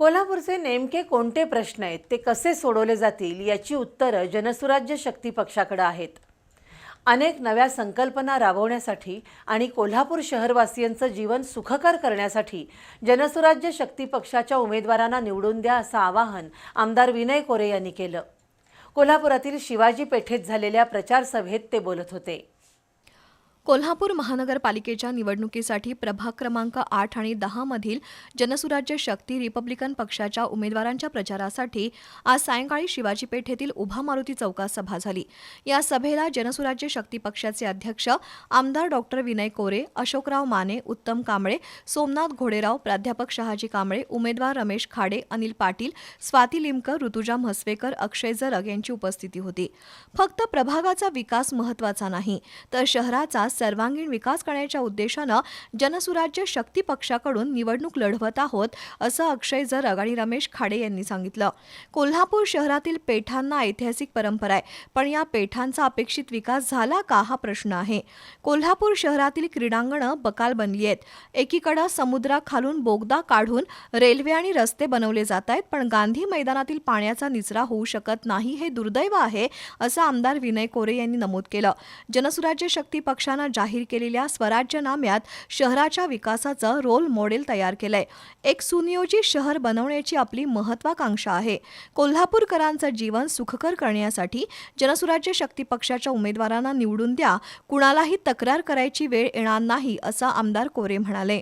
कोल्हापूरचे नेमके कोणते प्रश्न आहेत ते कसे सोडवले जातील याची उत्तरं जनसुराज्य शक्ती पक्षाकडे आहेत. अनेक नव्या संकल्पना राबवण्यासाठी आणि कोल्हापूर शहरवासियांचं जीवन सुखकर करण्यासाठी जनसुराज्य शक्ती पक्षाच्या उमेदवारांना निवडून द्या असं आवाहन आमदार विनय कोरे यांनी केलं. कोल्हापुरातील शिवाजी पेठेत झालेल्या प्रचार सभेत ते बोलत होते. कोल्हापूर महानगरपालिकेच्या निवडणुकीसाठी प्रभाग क्रमांक आठ आणि दहा मधील जनसुराज्य शक्ती रिपब्लिकन पक्षाच्या उमेदवारांच्या प्रचारासाठी आज सायंकाळी शिवाजी पेठ येथील उभा मारुती चौकात सभा झाली. या सभेला जनसुराज्य शक्ती पक्षाचे अध्यक्ष आमदार डॉक्टर विनय कोरे अशोकराव माने उत्तम कांबळे सोमनाथ घोडेराव प्राध्यापक शहाजी कांबळे उमेदवार रमेश खाडे अनिल पाटील स्वाती लिमकर ऋतुजा म्हसवेकर अक्षय जरग यांची उपस्थिती होती. फक्त प्रभागाचा विकास महत्त्वाचा नाही तर शहराचा सर्वांगीण विकास करण्याच्या उद्देशानं जनसुराज्य शक्ती पक्षाकडून निवडणूक लढवत आहोत असं अक्षय जरग आणि रमेश खाडे यांनी सांगितलं. कोल्हापूर शहरातील पेठांना ऐतिहासिक परंपरा आहे पण या पेठांचा अपेक्षित विकास झाला का हा प्रश्न आहे. कोल्हापूर शहरातील क्रीडांगणं बकाल बनली आहेत. एकीकडं समुद्राखालून बोगदा काढून रेल्वे आणि रस्ते बनवले जात आहेत पण गांधी मैदानातील पाण्याचा निचरा होऊ शकत नाही हे दुर्दैव आहे असं आमदार विनय कोरे यांनी नमूद केलं. जनसुराज्य शक्ती पक्षानं जाहीर केलेल्या स्वराज्य नाम्यात शहराच्या विकासाचं रोल मॉडेल तयार केलंय. एक सुनियोजित शहर बनवण्याची आपली महत्वाकांक्षा आहे. कोल्हापूरकरांचं जीवन सुखकर करण्यासाठी जनसुराज्य शक्ती पक्षाच्या उमेदवारांना निवडून द्या. कुणालाही तक्रार करायची वेळ येणार नाही असं आमदार कोरे म्हणाले.